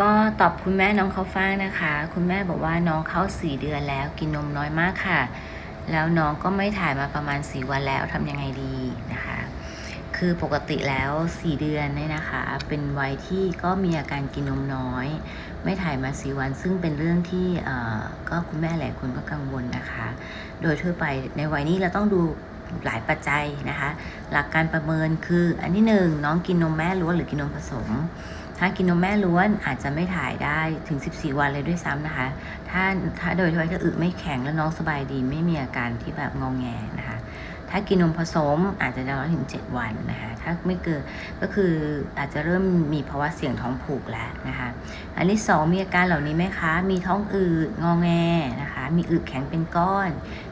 ก็ตอบคุณแม่น้องเขาฟ้างนะคะ คุณแม่บอกว่าน้องเขาสี่เดือนแล้วกินนมน้อยมากค่ะ แล้วน้องก็ไม่ถ่ายมาประมาณสี่วันแล้วทำยังไงดีนะคะ คือปกติแล้วสี่เดือนเนี่ยนะคะ เป็นวัยที่ก็มีอาการกินนมน้อย ไม่ถ่ายมาสี่วัน ซึ่งเป็นเรื่องที่เอ่อก็คุณแม่หลายคนก็กังวลนะคะ โดยทั่วไปในวัยนี้เราต้องดูหลายปัจจัยนะคะ หลักการประเมินคืออันที่หนึ่งน้องกินนมแม่ล้วนหรือกินนมผสม ถ้ากินนมแม่ล้วนอาจจะไม่ถ่ายได้ถึง 14 วันเลยด้วยซ้ำนะคะ ถ้าถ้าโดยทั่วไปถ้าอึไม่แข็งแล้วน้องสบายดีไม่มีอาการที่แบบงองแงนะคะ ถ้ากินนมผสมอาจจะได้ถึง 7 วันนะคะ ถ้าไม่เกินก็คืออาจจะเริ่มมีภาวะเสี่ยงท้องผูกแล้วนะคะ อันที่สองมีอาการเหล่านี้ไหมคะ มีท้องอืดงองแงนะคะ มีอึแข็งเป็นก้อน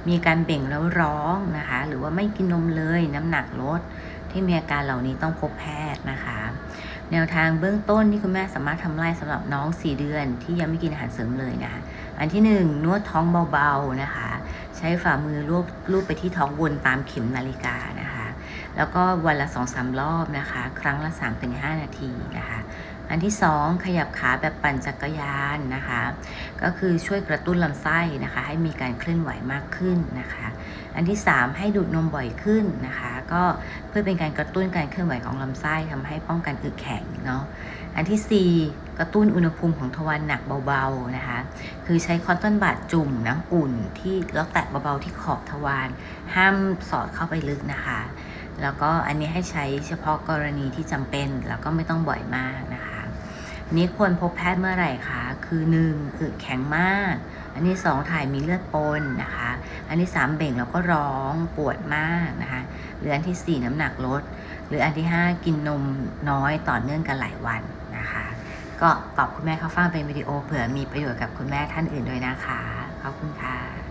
มีการเบ่งแล้วร้องนะคะ หรือว่าไม่กินนมเลย น้ำหนักลดที่มีอาการเหล่านี้ต้องพบแพทย์นะคะ แนวทางเบื้องต้นที่คุณแม่สามารถทำได้สำหรับน้อง 4 เดือนที่ยังไม่กินอาหารเสริมเลยนะคะอันที่ 1 นวดท้องเบาๆนะคะ ใช้ฝ่ามือลูบลูบไปที่ท้องวนตามเข็มนาฬิกานะคะ แล้วก็วันละ 2-3 รอบนะคะ ครั้งละ 3-5 นาทีนะคะอันที่ 2 ขยับขาแบบปั่นจักรยานนะคะ ก็คือช่วยกระตุ้นลำไส้นะคะ ให้มีการเคลื่อนไหวมากขึ้นนะคะ อันที่ 3 ให้ดูดนมบ่อยขึ้นนะคะ ก็เพื่อเป็นการกระตุ้นการเคลื่อนไหวของลำไส้ทำให้ป้องกันอึแข็งเนาะอันที่ 4 กระตุ้นอุณหภูมิของทวารหนักเบาๆนะคะ คือใช้คอนต้นบาดจุ่มน้ำอุ่นที่แล้วแตะเบาๆที่ขอบทวารห้ามสอดเข้าไปลึกนะคะ แล้วก็อันนี้ให้ใช้เฉพาะกรณีที่จำเป็นแล้วก็ไม่ต้องบ่อยมากนะคะ นี้ควรพบแพทย์เมื่อไหร่คะ คือ 1. อึแข็งมาก อันที่2ถ่ายมีเลือดปนนะคะ อันที่3เบ่งแล้วก็ร้องปวดมากนะคะ หรืออันที่ 4 น้ำหนักลด หรืออันที่ 5 กินนมน้อยต่อเนื่องกันหลายวันนะคะ ก็ตอบคุณแม่เข้าฟังเป็นวิดีโอเผื่อมีประโยชน์กับคุณแม่ท่านอื่นด้วยนะคะ ขอบคุณค่ะ